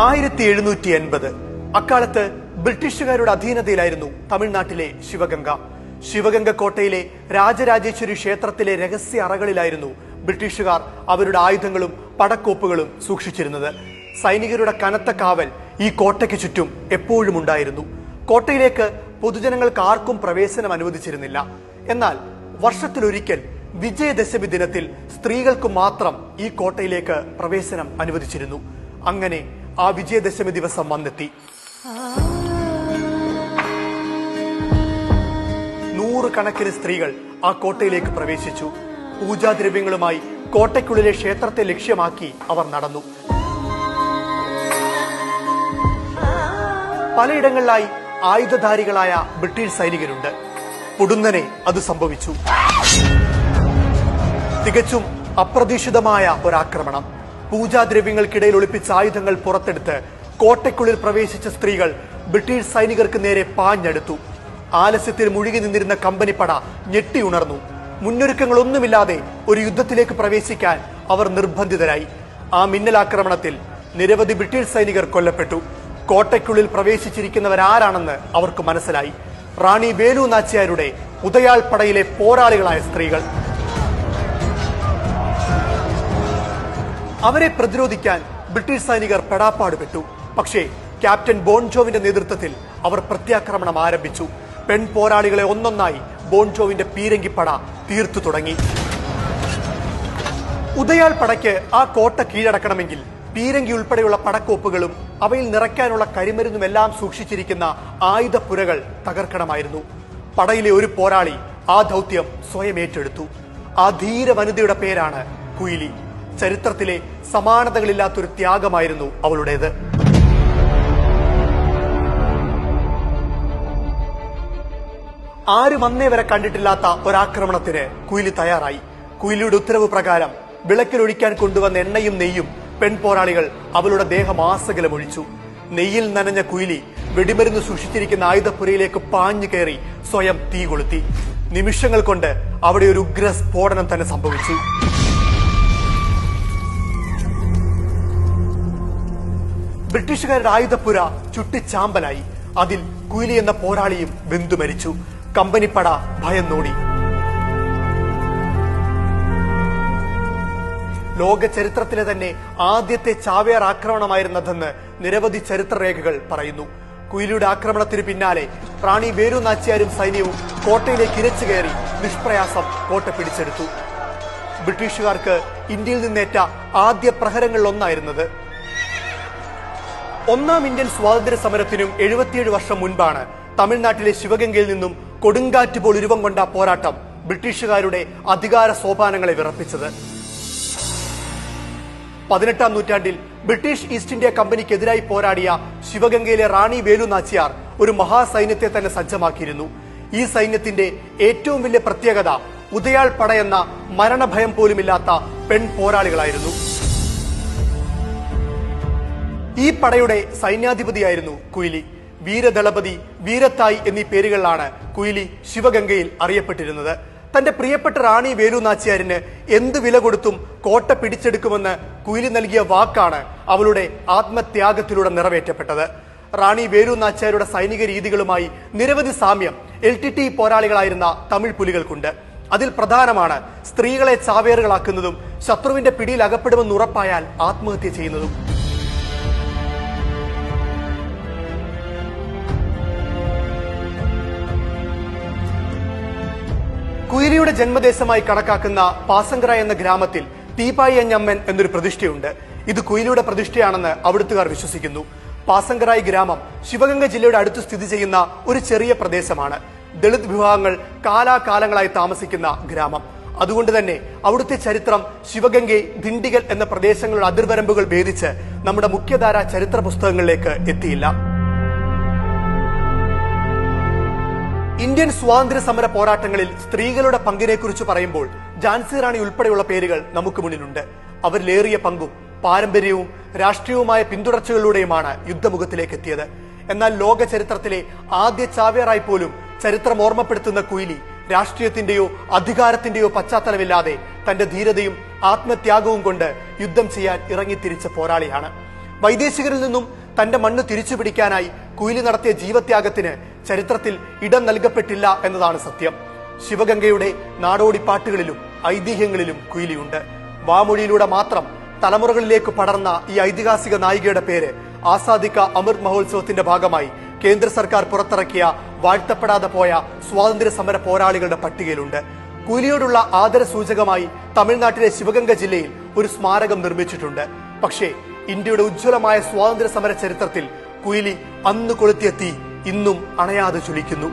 ആയിരത്തി എഴുന്നൂറ്റി എൺപത് അക്കാലത്ത് ബ്രിട്ടീഷുകാരുടെ അധീനതയിലായിരുന്നു തമിഴ്നാട്ടിലെ ശിവഗംഗ. ശിവഗംഗ കോട്ടയിലെ രാജരാജേശ്വരി ക്ഷേത്രത്തിലെ രഹസ്യ അറകളിലായിരുന്നു ബ്രിട്ടീഷുകാർ അവരുടെ ആയുധങ്ങളും പടക്കോപ്പുകളും സൂക്ഷിച്ചിരുന്നത്. സൈനികരുടെ കനത്ത കാവൽ ഈ കോട്ടയ്ക്ക് ചുറ്റും എപ്പോഴും ഉണ്ടായിരുന്നു. കോട്ടയിലേക്ക് പൊതുജനങ്ങൾക്ക് ആർക്കും പ്രവേശനം അനുവദിച്ചിരുന്നില്ല. എന്നാൽ വർഷത്തിലൊരിക്കൽ വിജയദശമി ദിനത്തിൽ സ്ത്രീകൾക്ക് മാത്രം ഈ കോട്ടയിലേക്ക് പ്രവേശനം അനുവദിച്ചിരുന്നു. അങ്ങനെ ആ വിജയദശമി ദിവസം വന്നെത്തി. നൂറുകണക്കിന് സ്ത്രീകൾ ആ കോട്ടയിലേക്ക് പ്രവേശിച്ചു. പൂജാദ്രവ്യങ്ങളുമായി കോട്ടയ്ക്കുള്ളിലെ ക്ഷേത്രത്തെ ലക്ഷ്യമാക്കി അവർ നടന്നു. പലയിടങ്ങളിലായി ആയുധധാരികളായ ബ്രിട്ടീഷ് സൈനികരുണ്ട്. പുടുന്നനെ അത് സംഭവിച്ചു. തികച്ചും അപ്രതീക്ഷിതമായ ഒരാക്രമണം. പൂജാദ്രവ്യങ്ങൾക്കിടയിൽ ഒളിപ്പിച്ച ആയുധങ്ങൾ പുറത്തെടുത്ത് കോട്ടയ്ക്കുള്ളിൽ പ്രവേശിച്ച സ്ത്രീകൾ ബ്രിട്ടീഷ് സൈനികർക്ക് നേരെ പാഞ്ഞെടുത്തു. ആലസ്യത്തിൽ മുഴുകി നിന്നിരുന്ന കമ്പനിപ്പട ഞെട്ടിയുണർന്നു മുന്നൊരുക്കങ്ങളൊന്നുമില്ലാതെ ഒരു യുദ്ധത്തിലേക്ക് പ്രവേശിക്കാൻ അവർ നിർബന്ധിതരായി. ആ മിന്നലാക്രമണത്തിൽ നിരവധി ബ്രിട്ടീഷ് സൈനികർ കൊല്ലപ്പെട്ടു. കോട്ടയ്ക്കുള്ളിൽ പ്രവേശിച്ചിരിക്കുന്നവരാരാണെന്ന് അവർക്ക് മനസ്സിലായി. റാണി വേലു നാച്ചിയാരുടെ ഉദയാൾ പടയിലെ പോരാളികളായ സ്ത്രീകൾ. അവരെ പ്രതിരോധിക്കാൻ ബ്രിട്ടീഷ് സൈനികർ പെടാപ്പാടുപെട്ടു പക്ഷേ ക്യാപ്റ്റൻ ബോൺജോവിന്റെ നേതൃത്വത്തിൽ അവർ പ്രത്യാക്രമണം ആരംഭിച്ചു. പെൺ പോരാളികളെ ഒന്നൊന്നായി ബോൺജോവിന്റെ പീരങ്കിപ്പട തീർത്തു തുടങ്ങി. ഉദയാൾ പടയ്ക്ക് ആ കോട്ട കീഴടക്കണമെങ്കിൽ പീരങ്കി ഉൾപ്പെടെയുള്ള പടക്കോപ്പുകളും അവയിൽ നിറയ്ക്കാനുള്ള കരിമരുന്നുമെല്ലാം സൂക്ഷിച്ചിരിക്കുന്ന ആയുധപ്പുരകൾ തകർക്കണമായിരുന്നു. പടയിലെ ഒരു പോരാളി ആ ദൗത്യം സ്വയം ഏറ്റെടുത്തു. ആ ധീര വനിതയുടെ പേരാണ് കുയിലി. ചരിത്രത്തിലെ സമാനതകളില്ലാത്തൊരു ത്യാഗമായിരുന്നു അവളുടേത്. ആരും അന്നേ വരെ കണ്ടിട്ടില്ലാത്ത ഒരാക്രമണത്തിന് കുയിലി തയ്യാറായി. കുയിലിയുടെ ഉത്തരവ് പ്രകാരം വിളക്കിലൊഴിക്കാൻ കൊണ്ടുവന്ന എണ്ണയും നെയ്യും പെൺപോരാളികൾ അവളുടെ ദേഹം ആസകലം ഒഴിച്ചു. നെയ്യിൽ നനഞ്ഞ കുയിലി വെടിമരുന്ന് സൂക്ഷിച്ചിരിക്കുന്ന ആയുധപ്പുരയിലേക്ക് പാഞ്ഞു കയറി സ്വയം തീ കൊളുത്തി. നിമിഷങ്ങൾ കൊണ്ട് അവിടെ ഒരു ഉഗ്ര സ്ഫോടനം തന്നെ സംഭവിച്ചു. ബ്രിട്ടീഷുകാരുടെ ആയുധപ്പുര ചുട്ടിച്ചാമ്പലായി. അതിൽ കുയിലി എന്ന പോരാളിയും വെന്തു മരിച്ചു. കമ്പനിപ്പട ഭയന്നോടി. ലോക ചരിത്രത്തിലെ തന്നെ ആദ്യത്തെ ചാവേർ ആക്രമണമായിരുന്നതെന്ന് നിരവധി ചരിത്രരേഖകൾ പറയുന്നു. കുയിലിയുടെ ആക്രമണത്തിന് പിന്നാലെ റാണി വേലു നാച്ചിയാരും സൈന്യവും കോട്ടയിലേക്ക് ഇരച്ചു കയറി നിഷ്പ്രയാസം കോട്ട പിടിച്ചെടുത്തു. ബ്രിട്ടീഷുകാർക്ക് ഇന്ത്യയിൽ നിന്നേറ്റ ആദ്യ പ്രഹരങ്ങളിലൊന്നായിരുന്നത് ഒന്നാം ഇന്ത്യൻ സ്വാതന്ത്ര്യ സമരത്തിനും എഴുപത്തിയേഴ് വർഷം മുൻപാണ് തമിഴ്നാട്ടിലെ ശിവഗംഗയിൽ നിന്നും കൊടുങ്കാറ്റ് പോൽ ഉരുവം കൊണ്ട പോരാട്ടം ബ്രിട്ടീഷുകാരുടെ അധികാര സോപാനങ്ങളെ വിറപ്പിച്ചത്. പതിനെട്ടാം നൂറ്റാണ്ടിൽ ബ്രിട്ടീഷ് ഈസ്റ്റ് ഇന്ത്യ കമ്പനിക്കെതിരായി പോരാടിയ ശിവഗംഗയിലെ റാണി വേലു നാച്ചിയാർ ഒരു മഹാസൈന്യത്തെ തന്നെ സജ്ജമാക്കിയിരുന്നു. ഈ സൈന്യത്തിന്റെ ഏറ്റവും വലിയ പ്രത്യേകത ഉദയാൾ പടയെന്ന മരണഭയം പോലുമില്ലാത്ത പെൺ പോരാളികളായിരുന്നു ഈ പടയുടെ സൈന്യാധിപതിയായിരുന്നു കുയിലി. വീരദളപതി വീരത്തായ് എന്നീ പേരുകളിലാണ് കുയിലി ശിവഗംഗയിൽ അറിയപ്പെട്ടിരുന്നത്. തന്റെ പ്രിയപ്പെട്ട റാണി വേലു നാച്ചിയാരിന് എന്ത് വില കൊടുത്തും കോട്ട പിടിച്ചെടുക്കുമെന്ന് കുയിലി നൽകിയ വാക്കാണ് അവളുടെ ആത്മത്യാഗത്തിലൂടെ നിറവേറ്റപ്പെട്ടത്. റാണി വേലു നാച്ചിയാരുടെ സൈനിക രീതികളുമായി നിരവധി സാമ്യം എൽ ടി ടി പോരാളികളായിരുന്ന തമിഴ് പുലികൾക്കുണ്ട്. അതിൽ പ്രധാനമാണ് സ്ത്രീകളെ ചാവേറുകളാക്കുന്നതും ശത്രുവിന്റെ പിടിയിൽ അകപ്പെടുമെന്ന് ഉറപ്പായാൽ ആത്മഹത്യ ചെയ്യുന്നതും. കുയിലിയുടെ ജന്മദേശമായി കണക്കാക്കുന്ന പാസങ്കര എന്ന ഗ്രാമത്തിൽ തീപ്പായി അഞ്ഞമ്മൻ എന്നൊരു പ്രതിഷ്ഠയുണ്ട്. ഇത് കുയിലിയുടെ പ്രതിഷ്ഠയാണെന്ന് അവിടുത്തുകാർ വിശ്വസിക്കുന്നു. പാസങ്കരായി ഗ്രാമം ശിവഗംഗ ജില്ലയുടെ അടുത്ത് സ്ഥിതി ചെയ്യുന്ന ഒരു ചെറിയ പ്രദേശമാണ്. ദളിത് വിഭാഗങ്ങൾ കാലാകാലങ്ങളായി താമസിക്കുന്ന ഗ്രാമം. അതുകൊണ്ട് തന്നെ അവിടുത്തെ ചരിത്രം ശിവഗംഗെ ദിണ്ടിഗൽ എന്ന പ്രദേശങ്ങളുടെ അതിർവരമ്പുകൾ ഭേദിച്ച് നമ്മുടെ മുഖ്യധാര ചരിത്ര പുസ്തകങ്ങളിലേക്ക് എത്തിയില്ല. ഇന്ത്യൻ സ്വാതന്ത്ര്യ സമര പോരാട്ടങ്ങളിൽ സ്ത്രീകളുടെ പങ്കിനെക്കുറിച്ച് പറയുമ്പോൾ ജാൻസി റാണി ഉൾപ്പെടെയുള്ള പേരുകൾ നമുക്ക് മുന്നിലുണ്ട്. അവരിലേറിയ പങ്കും പാരമ്പര്യവും രാഷ്ട്രീയവുമായ പിന്തുടർച്ചകളിലൂടെയുമാണ് യുദ്ധമുഖത്തിലേക്ക് എത്തിയത് എന്നാൽ ലോക ചരിത്രത്തിലെ ആദ്യ ചാവേറായി പോലും ചരിത്രം ഓർമ്മപ്പെടുത്തുന്ന കുയിലി രാഷ്ട്രീയത്തിന്റെയോ അധികാരത്തിന്റെയോ പശ്ചാത്തലമില്ലാതെ തന്റെ ധീരതയും ആത്മത്യാഗവും കൊണ്ട് യുദ്ധം ചെയ്യാൻ ഇറങ്ങിത്തിരിച്ച പോരാളിയാണ്. വൈദേശികരിൽ നിന്നും തന്റെ മണ്ണ് തിരിച്ചു പിടിക്കാനായി കുയിലി നടത്തിയ ജീവത്യാഗത്തിന് ചരിത്രത്തിൽ ഇടം നൽകപ്പെട്ടില്ല എന്നതാണ് സത്യം. ശിവഗംഗയുടെ നാടോടിപ്പാട്ടുകളിലും ഐതിഹ്യങ്ങളിലും കുയിലിയുണ്ട്. വാമൊഴിയിലൂടെ മാത്രം തലമുറകളിലേക്ക് പടർന്ന ഈ ഐതിഹാസിക നായികയുടെ പേര് ആസാദിക്ക അമൃത് മഹോത്സവത്തിന്റെ ഭാഗമായി കേന്ദ്ര സർക്കാർ പുറത്തിറക്കിയ വാഴ്ത്തപ്പെടാതെ പോയ സ്വാതന്ത്ര്യ സമര പോരാളികളുടെ പട്ടികയിലുണ്ട്. ആദര സൂചകമായി തമിഴ്നാട്ടിലെ ശിവഗംഗ ജില്ലയിൽ ഒരു സ്മാരകം നിർമ്മിച്ചിട്ടുണ്ട്. പക്ഷേ ഇന്ത്യയുടെ ഉജ്ജ്വലമായ സ്വാതന്ത്ര്യ സമര ചരിത്രത്തിൽ കുയിലി അന്ന് കൊളുത്തിയ തീ ഇന്നും അണയാതെ ചുളിക്കുന്നു